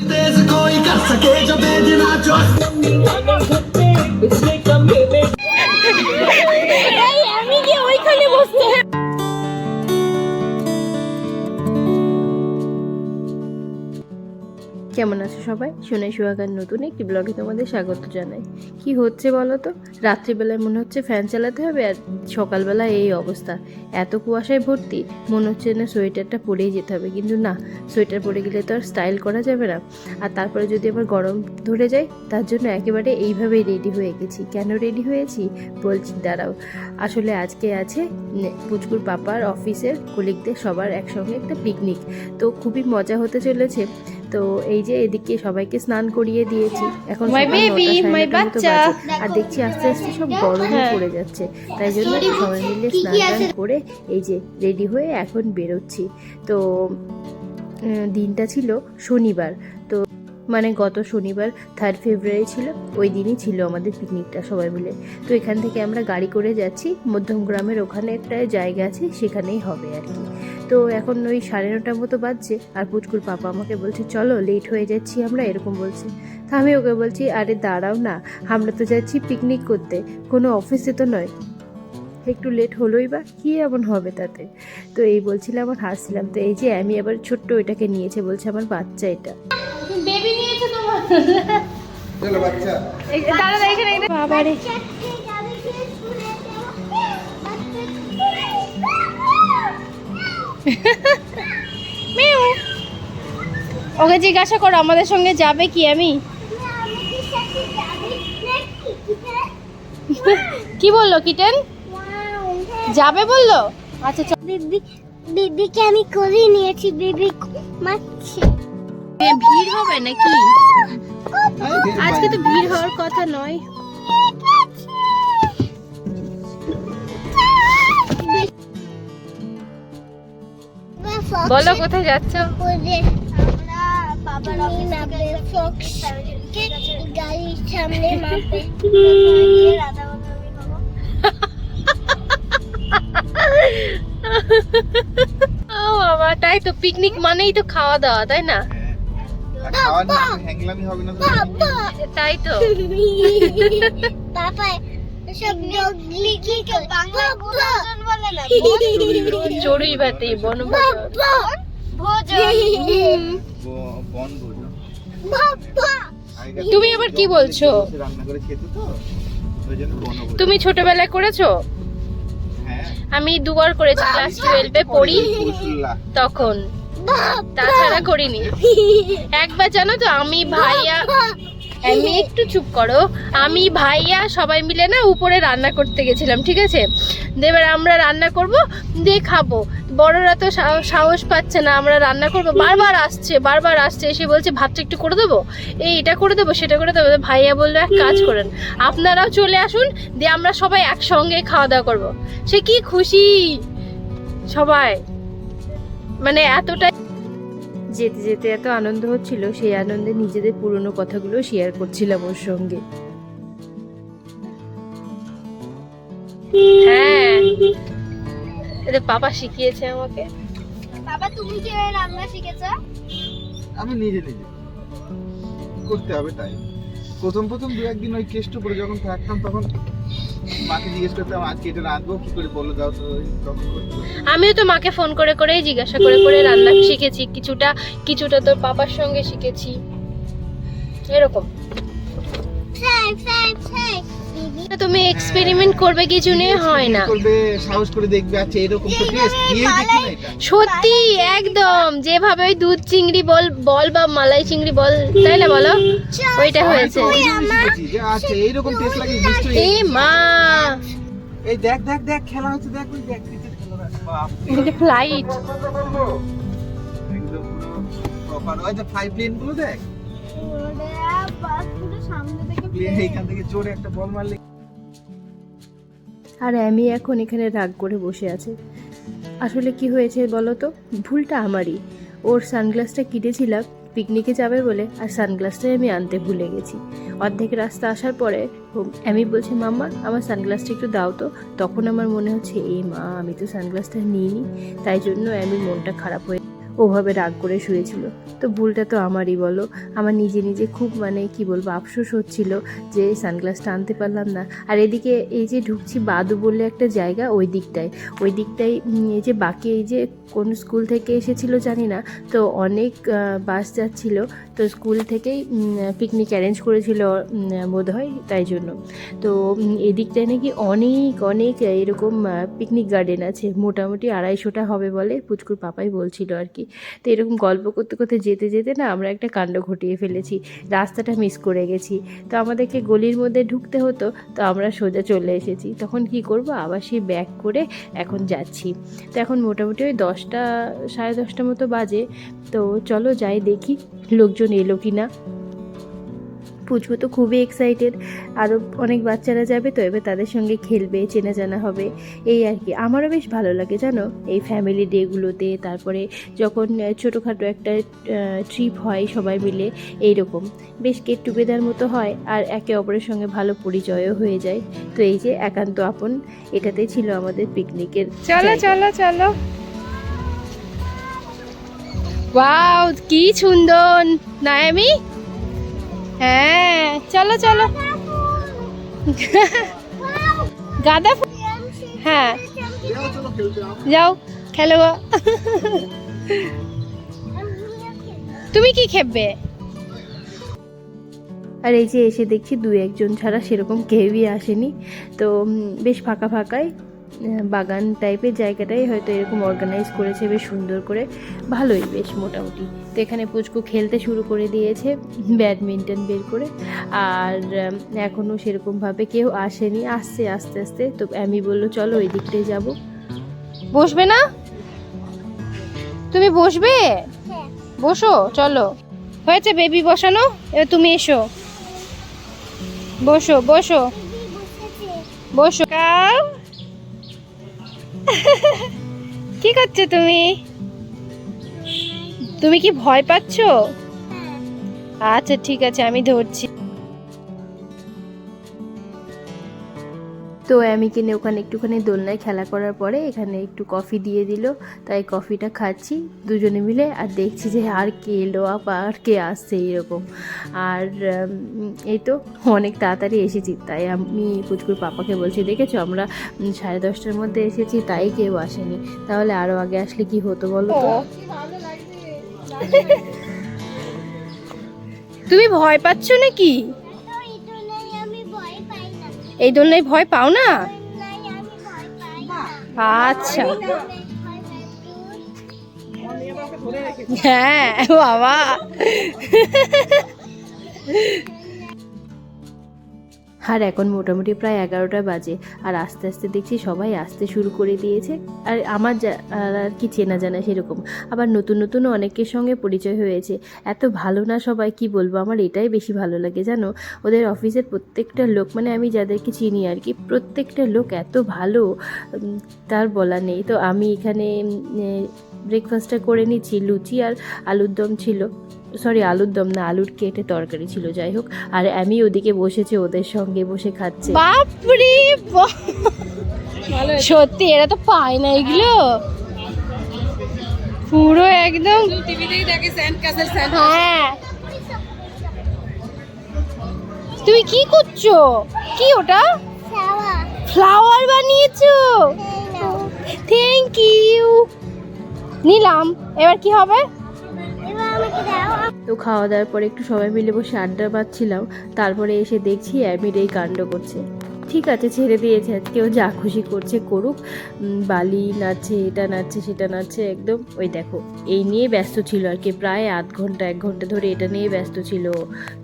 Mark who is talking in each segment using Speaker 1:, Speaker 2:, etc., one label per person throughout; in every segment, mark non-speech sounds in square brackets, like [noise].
Speaker 1: There's a
Speaker 2: coin, got a cage of কেমন আছো সবাই? সোনাই সুহাগার নতুন একটি ব্লগে তোমাদের স্বাগত জানাই। কি হচ্ছে বলো তো? রাত্রিবেলায় মনে হচ্ছে ফ্যান চালাতে হবে আর সকালবেলা এই অবস্থা। এত কুয়াশায় ভর্তি, মনে হচ্ছে না সোয়েটারটা পরেই যেতে হবে। কিন্তু না, সোয়েটার পরে গেলে তো আর স্টাইল করা যাবে না। আর তারপরে যদি আবার গরম ধরে যায়, তার জন্য একেবারে এইভাবেই রেডি হয়ে গেছি। কেন রেডি হয়েছি? বলছি, দাঁড়াও। আসলে আজকে আছে পুচকুর পাপার অফিসের কলিগদের সবার একসঙ্গে একটা পিকনিক তো খুবই মজা হতে চলেছে। তো এই যে এদিকে সবাইকে স্নান করিয়ে দিয়েছি। এখন। আর দেখছি আস্তে আস্তে সব গরম
Speaker 3: হ্যাঁ।
Speaker 2: পড়ে যাচ্ছে। তাই জন্য সবাই মিলে স্নান টান করে এই যে রেডি হয়ে এখন বেরোচ্ছি। তো দিনটা ছিল শনিবার। তো মানে গত শনিবার থার্ড ফেব্রুয়ারি ছিল, ওই দিনই ছিল আমাদের পিকনিকটা সবাই মিলে। তো এখান থেকে আমরা গাড়ি করে যাচ্ছি মধ্যমগ্রামের ওখানে একটা জায়গা আছে, সেখানেই হবে আর কি। তো এখন ওই সাড়ে নটার মতো বাজছে, আর পুচকুর পাপা আমাকে বলছে, চলো লেট হয়ে যাচ্ছি আমরা, এরকম বলছে। তা আমি ওকে বলছি, আরে দাঁড়াও না, আমরা তো যাচ্ছি পিকনিক করতে, কোনো অফিসে তো নয়। একটু লেট হলোই বা, কি এমন হবে তাতে? তো এই বলছিলাম আর হাসছিলাম। তো এই যে, আমি আবার ছোট্ট ওইটাকে নিয়েছে, বলছে, আমার বাচ্চা এটা।
Speaker 3: বেবি নিয়েছে তোমার?
Speaker 1: চলো
Speaker 3: বাচ্চা। এখানে ওকে জিজ্ঞাসা করো আমাদের সঙ্গে যাবে কি আমি? কি বলল কিটেন? যাবে বলল? আচ্ছা
Speaker 4: বিবি বিবিকে আমি করে নিয়েছি দিদি মারছে
Speaker 2: ভিড় হবে নাকি? আজকে তো ভিড় হওয়ার কথা নয়। বলো কোথায় যাচ্ছ?
Speaker 4: আমরা বাবার অফিস থেকে ফক্স গাড়ির সামনে মাপে রাধা বন্ধু
Speaker 2: ও বাবা তাই তো পিকনিক মানেই তো খাওয়া দাওয়া তাই না? তাই তো। [laughs] চড়ুই ভাতি বন তুমি আবার কি বলছো? তুমি ছোটবেলায় করেছ?
Speaker 1: হ্যাঁ।
Speaker 2: আমি দুবার করেছি ক্লাস টুয়েলভে পড়ি তখন। তাছাড়া করিনি। একবার জানো তো, আমি ভাইয়া আমি একটু চুপ করো। আমি ভাইয়া সবাই মিলে না উপরে রান্না করতে গেছিলাম, ঠিক আছে? এবার আমরা রান্না করব দিয়ে খাব। বড়রা তো সাহস পাচ্ছে না, আমরা রান্না করব। বারবার আসছে বারবার আসছে, এসে বলছে, ভাতটা একটু করে দেবো? এই এটা করে দেবো, সেটা করে দেবো। ভাইয়া বলল, এক কাজ করেন, আপনারাও চলে আসুন দিয়ে আমরা সবাই একসঙ্গে খাওয়া দাওয়া করব। সে কি খুশি সবাই। মানে এতটাই যেতে যেতে এত আনন্দ হচ্ছিল সেই আনন্দে নিজেদের পুরনো কথাগুলো শেয়ার করছিলাম ওর সঙ্গে। হ্যাঁ। এটা পাপা শিখিয়েছে আমাকে।
Speaker 4: বাবা তুমি কি রান্না শিখেছো?
Speaker 1: আমি নিজে নিজে। করতে হবে তাই। প্রথম প্রথম দু একদিন ওই কেষ্ট করে যখন থাকতাম তখন মাকে জিজ্ঞেস করতাম আজকে এটা রাঁধবো? কি করে বলো? দাও তো।
Speaker 2: আমিও তো মাকে ফোন করে করেই জিজ্ঞাসা করে করে রান্না শিখেছি। কিছুটা কিছুটা তোর পাপার সঙ্গে শিখেছি। এরকম।
Speaker 4: ফ্রাই ফ্রাই ফ্রাই
Speaker 2: তুমি এক্সপেরিমেন্ট করবে কিছু নিয়ে হয় না।
Speaker 1: করবে সাহস করে দেখবে আচ্ছা এরকম তো টেস্ট দিয়েই দেখি না এটা।
Speaker 2: সত্যি একদম। যেভাবে ওই দুধ চিংড়ি বল বল বা মালাই চিংড়ি বল তাই না বলো? ওইটা হয়েছে।
Speaker 1: শিখেছি যে আচ্ছা এইরকম টেস্ট লাগে নিশ্চয়ই
Speaker 2: এ মা!
Speaker 1: এই দেখ দেখ দেখ খেলা হচ্ছে দেখ ওই দেখ ক্রিকেট খেলা বাপ
Speaker 2: এটা ফ্লাইট
Speaker 1: একদম প্রপার ওই যে ফ্লাই প্লেনগুলো দেখ। এইখান থেকে জোরে একটা বল মারলে
Speaker 2: আর আমি এখন এখানে রাগ করে বসে আছে। আসলে কি হয়েছে বলো তো? ভুলটা আমারই। ওর সানগ্লাসটা কিনেছিলাম, পিকনিকে যাবে বলে, আর সানগ্লাসটাই আমি আনতে ভুলে গেছি। অর্ধেক রাস্তা আসার পরে আমি বলছি, মাম্মা, আমার সানগ্লাসটা একটু দাও তো। তখন আমার মনে হচ্ছে এই মা, আমি তো সানগ্লাসটা নিইনি। তাই জন্য আমি মনটা খারাপ হয়ে ওভাবে রাগ করে শুয়েছিল। তো ভুলটা তো আমারই বলো। আমার নিজে নিজে খুব মানে কি বলব, আফসোস হচ্ছিল যে সানগ্লাসটা আনতে পারলাম না। আর এদিকে এই যে ঢুকছি বাদু বলে একটা জায়গা ওই দিকটায়। ওই দিকটায় এই যে বাকি এই যে কোন স্কুল থেকে এসেছিল জানি না। তো অনেক বাস যাচ্ছিল। তো স্কুল থেকেই পিকনিক অ্যারেঞ্জ করেছিল বোধ হয় তাই জন্য। তো এদিকটায় নাকি অনেক অনেক এরকম পিকনিক গার্ডেন আছে। মোটামুটি আড়াইশোটা হবে বলে পুচকুর পাপাই বলছিল আর কি। তো এরকম গল্প করতে করতে যেতে যেতে না আমরা একটা কাণ্ড ঘটিয়ে ফেলেছি। রাস্তাটা মিস করে গেছি। তো আমাদেরকে গলির মধ্যে ঢুকতে হতো, তো আমরা সোজা চলে এসেছি। তখন কি করব? আবার সেই ব্যাক করে এখন যাচ্ছি। তো এখন মোটামুটি ওই দশটা, সাড়ে দশটা মতো বাজে। তো চলো যাই দেখি। লোকজন এলো কি না? পুচকু তো খুবই এক্সাইটেড আরও অনেক বাচ্চারা যাবে তো এবার তাদের সঙ্গে খেলবে চেনা জানা হবে এই আর কি। আমারও বেশ ভালো লাগে জানো? এই ফ্যামিলি ডেগুলোতে তারপরে যখন ছোটোখাটো একটা ট্রিপ হয় সবাই মিলে এই রকম বেশ গেট টুগেদার মতো হয় আর একে অপরের সঙ্গে ভালো পরিচয়ও হয়ে যায়। তো এই যে একান্ত আপন এটাতেই ছিল আমাদের পিকনিকের
Speaker 3: চলো। চলো চলো। ওয়াও কি সুন্দর। নায়ামি? হ্যাঁ চলো চলো। গাঁদা ফুল। হ্যাঁ।
Speaker 1: যাও,
Speaker 3: খেলো। তুমি কি খেলবে
Speaker 2: আর এই যে এসে দেখছি দু একজন ছাড়া সেরকম কেউই আসেনি। তো বেশ ফাঁকা আহ, বাগান টাইপের জায়গাটাই হয়তো এরকম অর্গানাইজ করেছে বেশ সুন্দর করে। ভালোই বেশ মোটামুটি। তো এখানে পুচকু খেলতে শুরু করে দিয়েছে ব্যাডমিন্টন বের করে। আর এখনও সেরকমভাবে কেউ আসেনি আসছে আস্তে আস্তে। তো আমি বলল চলো ওই দিকটাই যাব।
Speaker 3: বসবে না? তুমি বসবে? বসো চলো। হয়েছে বেবি বসানো? এবার তুমি এসো। বসো বসো। বসো। কাউ [laughs] কি করছ তুমি? তুমি কি ভয় পাচ্ছ? আচ্ছা ঠিক আছে আমি ধরছি।
Speaker 2: তো আমি কিনে ওখানে একটুখানি দোলনায় খেলা করার পরে এখানে একটু কফি দিয়ে দিল। তাই কফিটা খাচ্ছি দুজনে মিলে আর দেখছি যে আর কে এলো আবার কে আসছে এরকম। আর এই তো অনেক তাড়াতাড়ি এসেছি। তাই আমি পুচকুর পাপাকে বলছি, দেখেছ আমরা সাড়ে দশটার মধ্যে এসেছি, তাই কেউ আসেনি। তাহলে আরও আগে আসলে কি হতো বলো তো?
Speaker 3: তুমি ভয় পাচ্ছ নাকি? এই দোলনায় ভয় পাও না? আচ্ছা। হ্যাঁ বাবা।
Speaker 2: আর এখন মোটামুটি প্রায় এগারোটা বাজে। আর আস্তে আস্তে দেখছি সবাই আসতে শুরু করে দিয়েছে। আর আমার আর কি চেনা জানা সেরকম। আবার নতুন নতুন অনেকের সঙ্গে পরিচয় হয়েছে। এত ভালো না সবাই, কি বলব? আমার এটাই বেশি ভালো লাগে, জানো? ওদের অফিসের প্রত্যেকটা লোক মানে আমি যাদেরকে চিনি আর কি, প্রত্যেকটা লোক এত ভালো তার বলা নেই। তো আমি এখানে ব্রেকফাস্টটা করে নিচ্ছি লুচি আর আলুর দম ছিল। সরি আলুর দম না আলুর কেটে তরকারি ছিল যাই হোক। আর আমি ওদিকে বসেছি ওদের সঙ্গে বসে খাচ্ছি।
Speaker 3: বাপরে বাপ। সত্যি এরা তো পায় না এগুলো। পুরো একদম। হ্যাঁ। তুমি কি করছ? কি ওটা? ফ্লাওয়ার বানিয়েছো? থ্যাংক ইউ নিলাম। এবার কি হবে?
Speaker 4: এবার আমাকে দাও।
Speaker 2: তো খাওয়া দাওয়ার পরে একটু সবাই মিলে বসে আড্ডা পাচ্ছিলাম তারপরে এসে দেখছি অ্যামির এই কাণ্ড করছে। ঠিক আছে ছেড়ে দিয়েছে। আজকেও যা খুশি করছে করুক। বালি নাচছে এটা নাচছে সেটা নাচছে একদম। ওই দেখো এই নিয়ে ব্যস্ত ছিল আর কি। প্রায় আধ ঘণ্টা এক ঘণ্টা ধরে এটা নিয়ে ব্যস্ত ছিল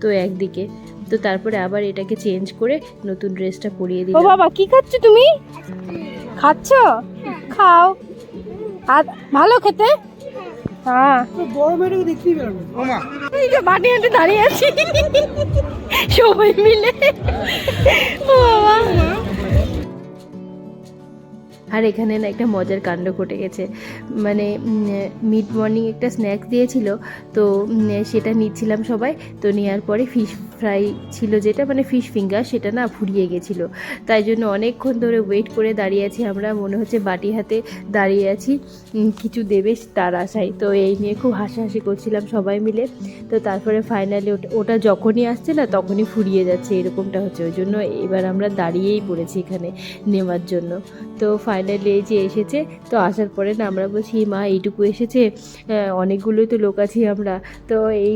Speaker 2: তো একদিকে। তো তারপরে আবার এটাকে চেঞ্জ করে নতুন ড্রেসটা পরিয়ে
Speaker 3: ও
Speaker 2: দিলাম
Speaker 3: বাবা কি খাচ্ছ তুমি? খাচ্ছ? খাও। আর ভালো খেতে? হ্যাঁ।
Speaker 1: ওমা
Speaker 3: এই যে বাটি হাঁটে দাঁড়িয়ে আছি। সবাই মিলে। বাবা।
Speaker 2: আর এখানে না একটা মজার কাণ্ড ঘটে গেছে। মানে মিড মর্নিং একটা স্ন্যাক্স দিয়েছিল, তো সেটা নিচ্ছিলাম সবাই। তো নেওয়ার পরে ফিশ ফ্রাই ছিল যেটা মানে ফিশ ফিঙ্গার সেটা না ফুরিয়ে গেছিল। তাই জন্য অনেকক্ষণ ধরে ওয়েট করে দাঁড়িয়ে আছি আমরা, মনে হচ্ছে বাটি হাতে দাঁড়িয়ে আছি কিছু দেবে তার আশায়। তো এই নিয়ে খুব হাসাহাসি করছিলাম সবাই মিলে। তো তারপরে ফাইনালি ওটা যখনই আসছে না, তখনই ফুরিয়ে যাচ্ছে, এরকমটা হচ্ছে। ওই জন্য এবার আমরা দাঁড়িয়েই পড়েছি এখানে নেওয়ার জন্য। তো ফাইনালি এই যে এসেছে, তো আসার পরে না আমরা বলছি, মা, এইটুকু এসেছে অনেকগুলোই তো লোক আছি আমরা। তো এই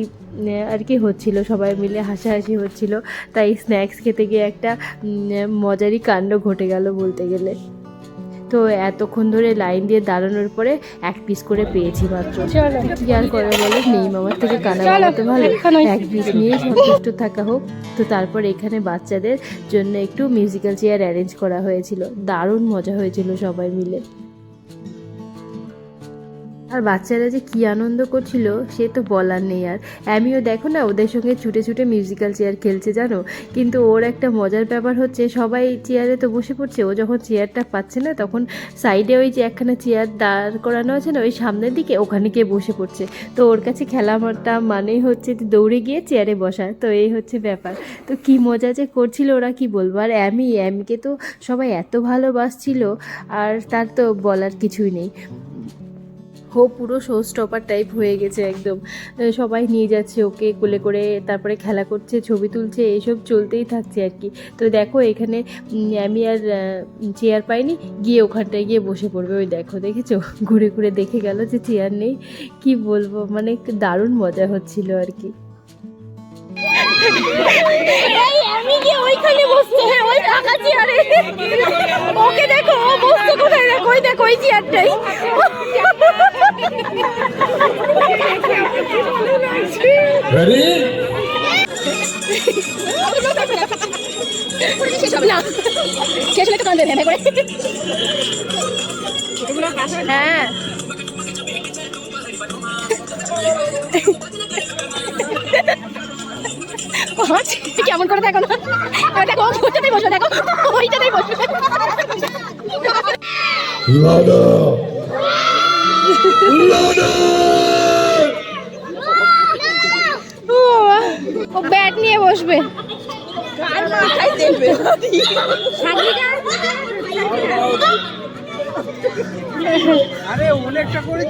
Speaker 2: আর কি হচ্ছিল, সবাই মিলে হাসাহাসি হচ্ছিল। তাই স্ন্যাক্স খেতে গিয়ে একটা মজারই কাণ্ড ঘটে গেল বলতে গেলে। তো এতক্ষণ ধরে লাইন দিয়ে দাঁড়ানোর পরে এক পিস করে পেয়েছি মাত্র। কি আর করে বলে? নেই মামার থেকে কানা
Speaker 3: বলতে
Speaker 2: বানাতে ভালো। এক পিস নিয়ে সন্তুষ্ট থাকা হোক। তো তারপর এখানে বাচ্চাদের জন্য একটু মিউজিক্যাল চেয়ার অ্যারেঞ্জ করা হয়েছিল। দারুণ মজা হয়েছিল সবাই মিলে। আর বাচ্চারা যে কি আনন্দ করছিল, সে তো বলার নেই আর। আমিও দেখো না, ওদের সঙ্গে ছুটে ছুটে মিউজিক্যাল চেয়ার খেলছে, জানো? কিন্তু ওর একটা মজার ব্যাপার হচ্ছে, সবাই চেয়ারে তো বসে পড়ছে। ও যখন চেয়ারটা পাচ্ছে না, তখন সাইডে ওই যে একখানা চেয়ার দাঁড় করানো আছে না, ওই সামনের দিকে ওখানে গিয়ে বসে পড়ছে। তো ওর কাছে খেলাটা মানেই হচ্ছে যে দৌড়ে গিয়ে চেয়ারে বসা। তো এই হচ্ছে ব্যাপার। তো কি মজা যে করছিল ওরা, কি বলব? আর অ্যামি, অ্যামিকে তো সবাই এত ভালোবাসছিল, আর তার তো বলার কিছুই নেই। ও পুরো শো স্টপার টাইপ হয়ে গেছে একদম। সবাই নিয়ে যাচ্ছে ওকে, কোলে করে তারপরে খেলা করছে, ছবি তুলছে এইসব চলতেই থাকছে আর কি। তো দেখো এখানে আমি আর চেয়ার পাইনি, গিয়ে ওখানটায় গিয়ে বসে পড়বে। ওই দেখো, দেখেছ? ঘুরে ঘুরে দেখে গেল যে চেয়ার নেই, কি বলব? মানে দারুণ মজা হচ্ছিল আর কি।
Speaker 3: আমি গিয়ে ওইখানে বসছে। হ্যাঁ ওই টাকা চেয়ারে। ওকে দেখো ও বসছে কোথায়? দেখো ওই দেখো ওই চেয়ারটাই। না শেষ হলে তো কান্দবে ভেবে করে। হ্যাঁ। পাঁচ কেমন করে দেখো না। দেখো ওইটাতেই বসবে দেখো ওইটাতেই বসবে। ও ব্যাট নিয়ে বসবে।
Speaker 1: আরে অনেকটা করে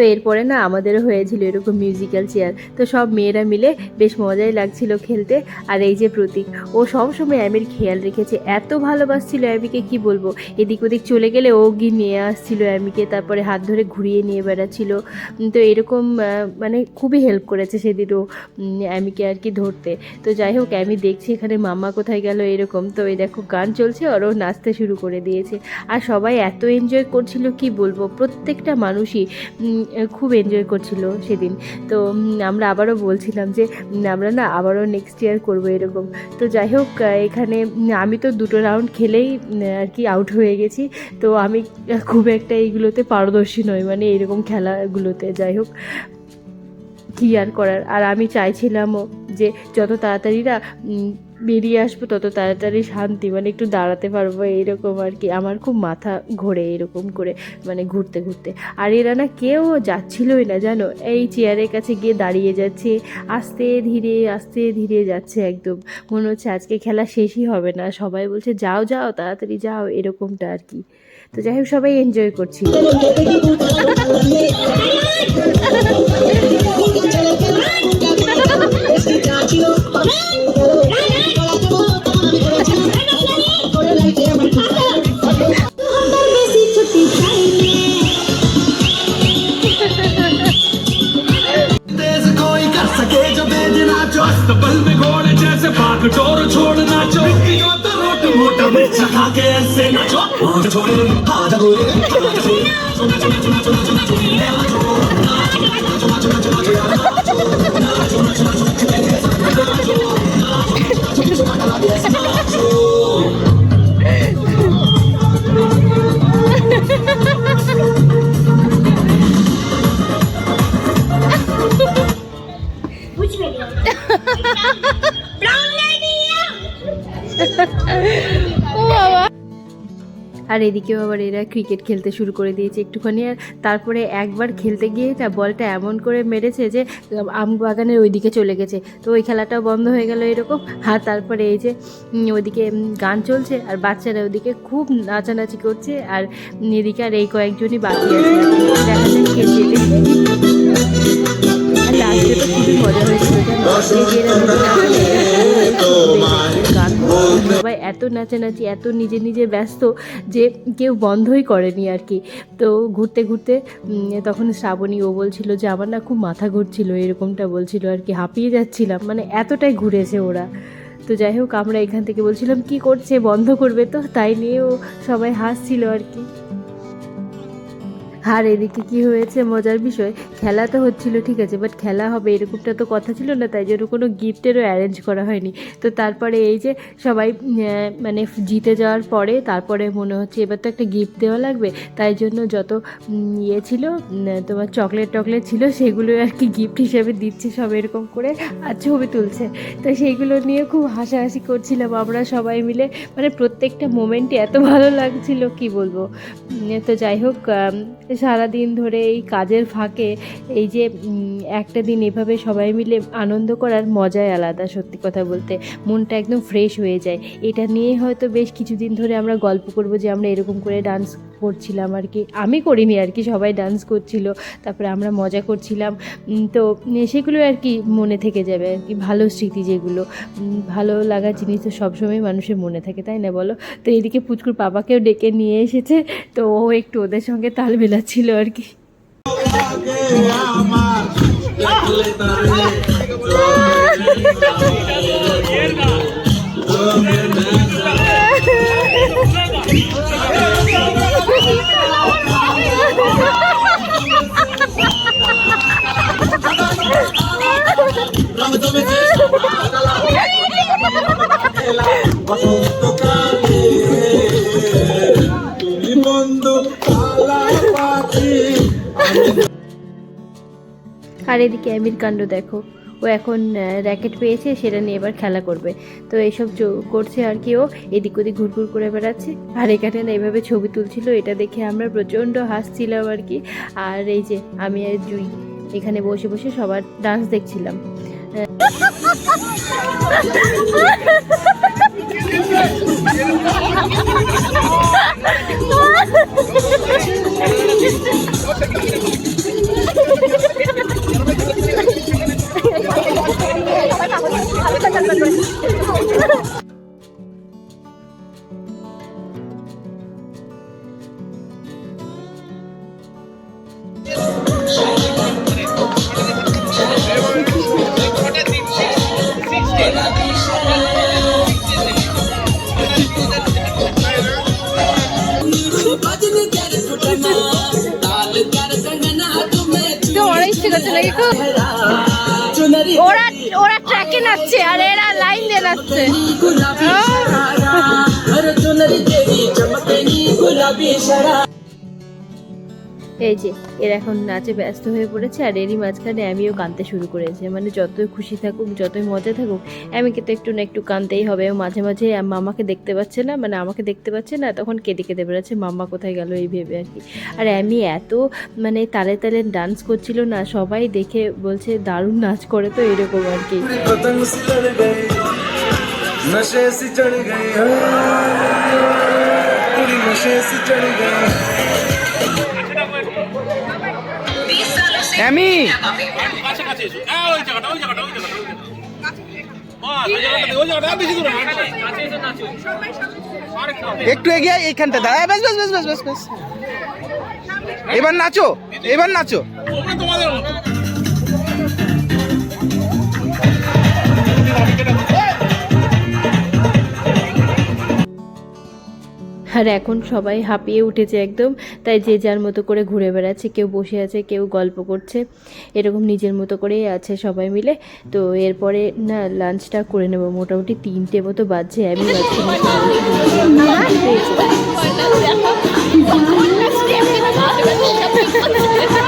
Speaker 2: তো এরপরে না আমাদেরও হয়েছিল এরকম মিউজিক্যাল চেয়ার তো সব মেয়েরা মিলে বেশ মজাই লাগছিল খেলতে। আর এই যে প্রতীক ও সব সময় অ্যামির খেয়াল রেখেছে। এত ভালোবাসছিল অ্যামিকে কি বলব? এদিক ওদিক চলে গেলে ও গিয়ে নিয়ে আসছিল অ্যামিকে তারপরে হাত ধরে ঘুরিয়ে নিয়ে বেড়াচ্ছিল। তো এরকম মানে খুবই হেল্প করেছে সেদিনও উম, অ্যামিকে আর কি ধরতে। তো যাই হোক অ্যামি দেখছি এখানে মামা কোথায় গেল এরকম। তো এই দেখো গান চলছে আর ও নাচতে শুরু করে দিয়েছে। আর সবাই এত এনজয় করছিল কি বলব? প্রত্যেকটা মানুষই খুব এনজয় করছিল সেদিন। তো আমরা আবারও বলছিলাম যে আমরা না আবারও নেক্সট ইয়ার করব এরকম। তো যাই হোক এখানে আমি তো দুটো রাউন্ড খেলেই আর কি আউট হয়ে গেছি। তো আমি খুব একটা এইগুলোতে পারদর্শী নই মানে এরকম খেলাগুলোতে। যাই হোক, কী আর করার? আর আমি চাইছিলামও যে যত তাড়াতাড়ি না বেরিয়ে আসব, তত তাড়াতাড়ি শান্তি মানে একটু দাঁড়াতে পারব, এইরকম আর কি। আমার খুব মাথা ঘোরে এরকম করে মানে ঘুরতে ঘুরতে। আর এরা না কেউ যাচ্ছিলই না, জানো? এই চেয়ারের কাছে গিয়ে দাঁড়িয়ে যাচ্ছে, আস্তে ধীরে আস্তে ধীরে যাচ্ছে একদম। মনে হচ্ছে আজকে খেলা শেষই হবে না। সবাই বলছে, যাও যাও, তাড়াতাড়ি যাও, এরকমটা আর কি। তো যাই হোক, সবাই এনজয় করছিল। [laughs]
Speaker 5: Thank you.
Speaker 2: আর এদিকেও আবার এরা ক্রিকেট খেলতে শুরু করে দিয়েছে একটুখানি। আর তারপরে একবার খেলতে গিয়ে না বলটা এমন করে মেরেছে যে, আম বাগানের ওইদিকে চলে গেছে। তো ওই খেলাটাও বন্ধ হয়ে গেল এরকম। আর তারপরে এই যে ওইদিকে গান চলছে আর বাচ্চারা ওদিকে খুব নাচানাচি করছে। আর এদিকে আর এই কয়েকজনই বাকি আছে। দেখা যাক কে আর তো খুবই মজা হয়েছিল? সবাই এত নাচানাচি, এত নিজে নিজে ব্যস্ত যে কেউ বন্ধই করেনি আর কি। তো ঘুরতে ঘুরতে তখন শ্রাবণী ও বলছিল যে, আমার না খুব মাথা ঘুরছিল, এরকমটা বলছিল আর কি। হাঁপিয়ে যাচ্ছিলাম মানে এতটাই ঘুরেছে ওরা। তো যাই হোক, আমরা এখান থেকে বলছিলাম, কি করছে? বন্ধ করবে তো? তাই নিয়েও সবাই হাসছিল আর কি। আর এদিকে কি হয়েছে, মজার বিষয়, খেলা তো হচ্ছিল, ঠিক আছে বাট খেলা হবে, এরকমটা তো কথা ছিল না, তাই জন্য কোনো গিফটেরও অ্যারেঞ্জ করা হয়নি। তো তারপরে এই যে সবাই মানে জিতে যাওয়ার পরে, তারপরে মনে হচ্ছে এবার তো একটা গিফট দেওয়া লাগবে, তাই জন্য যত ইয়ে ছিল তোমার চকলেট টকলেট ছিল সেগুলো আর কি গিফট হিসেবে দিচ্ছে, সব এরকম করে আর ছবি তুলছে। তো সেইগুলো নিয়ে খুব হাসাহাসি করছিলাম আমরা সবাই মিলে মানে প্রত্যেকটা মোমেন্টই এত ভালো লাগছিল, কি বলব? তো যাই হোক আম, সারাদিন ধরে এই কাজের ফাঁকে এই যে একটা দিন এভাবে সবাই মিলে আনন্দ করার মজাই আলাদা সত্যি কথা বলতে। মনটা একদম ফ্রেশ হয়ে যায়। এটা নিয়ে হয়তো বেশ কিছুদিন ধরে আমরা গল্প করব যে আমরা এরকম করে ডান্স করছিলাম আর কি। আমি করিনি আর কি সবাই ডান্স করছিল তারপরে আমরা মজা করছিলাম। তো সেগুলো আর কি মনে থেকে যাবে আর কি ভালো স্মৃতি যেগুলো। ভালো লাগা জিনিস তো সবসময় মানুষের মনে থাকে তাই না বলো? তো এদিকে পুচকুর বাবাকেও ডেকে নিয়ে এসেছে তো ও একটু ওদের সঙ্গে তাল মেলাচ্ছিল আর কি। আর এদিকে আমির কাণ্ড দেখো। ও এখন র্যাকেট পেয়েছে, সেটা নিয়ে এবার খেলা করবে। তো এইসব করছে আর কি ও। এদিক ওদিক ঘুরঘুর করে বেড়াচ্ছে। আর এখানে না এভাবে ছবি তুলছিল, এটা দেখে আমরা প্রচণ্ড হাসছিলাম আর কি। আর এই যে, আমি আর জুই এখানে বসে বসে সবার ডান্স দেখছিলাম।
Speaker 3: তো নাচছে আর এরা লাইন দিয়ে নাচছে
Speaker 2: এই যে এর এখন নাচে ব্যস্ত হয়ে পড়েছে আর এরই মাঝখানে আমিও কাঁদতে শুরু করেছে মানে যতই খুশি থাকুক যতই মজা থাকুক আমিকে তো একটু না একটু কাঁদতেই হবে ও মাঝে মাঝে মামাকে দেখতে পাচ্ছে না মানে আমাকে দেখতে পাচ্ছে না তখন কেঁদে কেঁদে বেড়াচ্ছে মাম্মা কোথায় গেল এই ভেবে আর কি আর আমি এত মানে তালে তালে ডান্স করছিল না সবাই দেখে বলছে দারুণ নাচ করে তো এরকম আর কি
Speaker 5: पतंग सी लड़ गई नशे सी चढ़ गई पूरी नशे सी चढ़ गई
Speaker 6: হবে।
Speaker 1: একটু এগিয়ে এইখানটা দাঁড়া। বেশ বেশ বেশ বেশ বেশ বেশ। এবার নাচো এবার নাচো।
Speaker 6: তোমাদের
Speaker 2: আর এখন সবাই হাঁপিয়ে উঠেছে একদম। তাই যে যার মতো করে ঘুরে বেড়াচ্ছে কেউ বসে আছে কেউ গল্প করছে এরকম নিজের মতো করেই আছে সবাই মিলে। তো এরপরে না লাঞ্চটা করে নেব। মোটামুটি তিনটে মতো বাজছে আমি
Speaker 3: সবাই [laughs]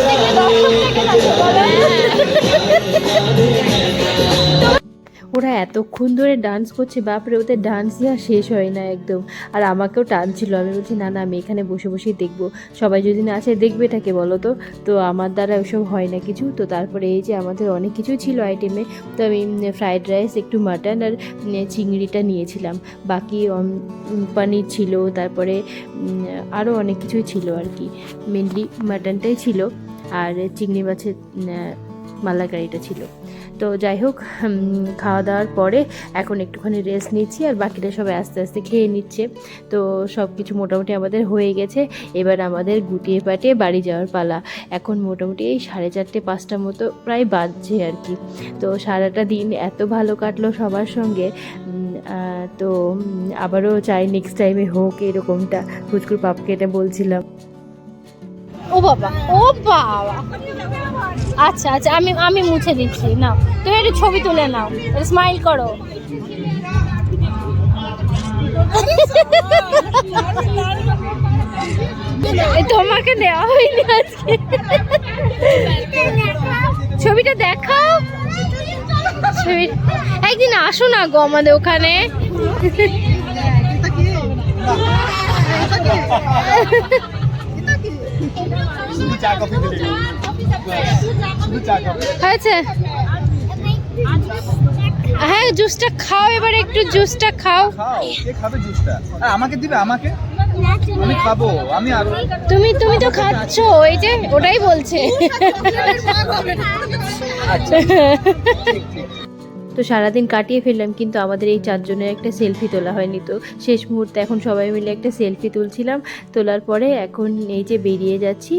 Speaker 3: দেখলে দর্শক দেখে যাচ্ছে
Speaker 2: ওরা এতক্ষণ ধরে ডান্স করছে, বাপরে, ওদের ডান্স আর শেষ হয় না একদম। আর আমাকেও টানছিল, আমি বলছি, না না, আমি এখানে বসে বসেই দেখব। সবাই যদি না আসে, দেখবে এটাকে, বলো তো? তো আমার দ্বারা ওসব হয় না কিছু। তো তারপরে এই যে আমাদের অনেক কিছু ছিল আইটেমে তো আমি ফ্রাইড রাইস একটু মাটন আর চিংড়িটা নিয়েছিলাম। বাকি পনির ছিল, তারপরে আরও অনেক কিছুই ছিল আর কি। মেনলি মাটনটাই ছিল, আর চিংড়ি মাছের মালাকারিটা ছিল। তো যাই হোক খাওয়া দাওয়ার পরে এখন একটুখানি রেস্ট নিচ্ছি আর বাকিটা সবাই আস্তে আস্তে খেয়ে নিচ্ছে। তো সব কিছু মোটামুটি আমাদের হয়ে গেছে। এবার আমাদের গুটিয়ে পাটিয়ে বাড়ি যাওয়ার পালা। এখন মোটামুটি এই সাড়ে চারটে পাঁচটা মতো প্রায় বাজছে আর কি। তো সারাটা দিন এত ভালো কাটলো সবার সঙ্গে। তো আবারও চাই নেক্সট টাইমে হোক এরকমটা। ফুচকুর পাপকে এটা বলছিলাম।
Speaker 3: ও বাবা ও বাবা। আচ্ছা আচ্ছা আমি আমি মুছে দিচ্ছি নাও তুমি একটু ছবি তুলে নাও স্মাইল করো। এই তোমাকে দেওয়া হয়নি আজকে। ছবিটা দেখাও। ছবি একদিন আসো না গো আমাদের ওখানে। হয়েছে? হ্যাঁ জুসটা খাও এবার একটু জুসটা খাও।
Speaker 1: কে খাবে জুসটা আর আমাকে দিবে আমাকে? আমি খাব আমি আর
Speaker 3: তুমি তুমি তো খাচ্ছ এই যে ওটাই বলছে।
Speaker 1: আচ্ছা। [laughs]
Speaker 2: তো সারাদিন কাটিয়ে ফেললাম কিন্তু আমাদের এই চারজনের একটা সেলফি তোলা হয়নি তো। শেষ মুহূর্তে এখন সবাই মিলে একটা সেলফি তুলছিলাম তোলার পরে এখন এই যে বেরিয়ে যাচ্ছি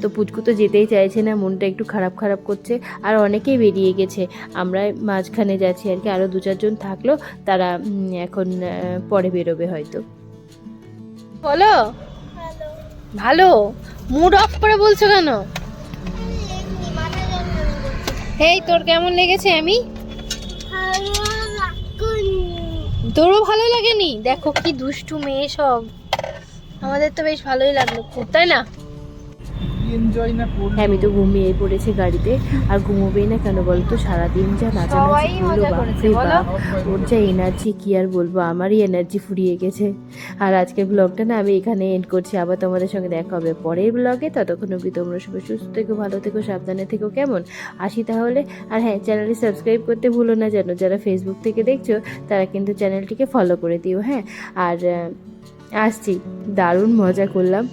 Speaker 2: তো পুচকু তো যেতেই চাইছে না মনটা একটু খারাপ খারাপ করছে আর অনেকেই বেরিয়ে গেছে। আমরা মাঝখানে যাচ্ছি আর কি আরও দু চারজন থাকল তারা এখন পরে বেরোবে হয়তো।
Speaker 3: বলো? ভালো। মুড অফ করে বলছো কেন? এই তোর কেমন লেগেছে আমি? তোরও ভালো লাগেনি? দেখো কি দুষ্টু মেয়ে সব। আমাদের তো বেশ ভালোই লাগল খুব, তাই না?
Speaker 2: হ্যাঁ আমি তো ঘুমিয়ে পড়েছি গাড়িতে। আর ঘুমোবেই না কেন বলতো? সারাদিন যা
Speaker 3: সবাই
Speaker 2: নাচানাচি করল বাপরে বাপ। ওর যা এনার্জি কি আর বলব? আমারই এনার্জি ফুরিয়ে গেছে। আর আজকের ব্লগটা না আমি এখানে এন্ড করছি। আবার তোমাদের সঙ্গে দেখা হবে পরের ব্লগে ততক্ষণ অবধি তোমরা সবাই সুস্থ থেকো ভালো থেকো সাবধানে থেকো কেমন? আসি তাহলে। আর হ্যাঁ চ্যানেলটি সাবস্ক্রাইব করতে ভুলো না যেন। যারা ফেসবুক থেকে দেখছ তারা কিন্তু চ্যানেলটিকে ফলো করে দিও হ্যাঁ? আর আসছি। দারুণ মজা করলাম।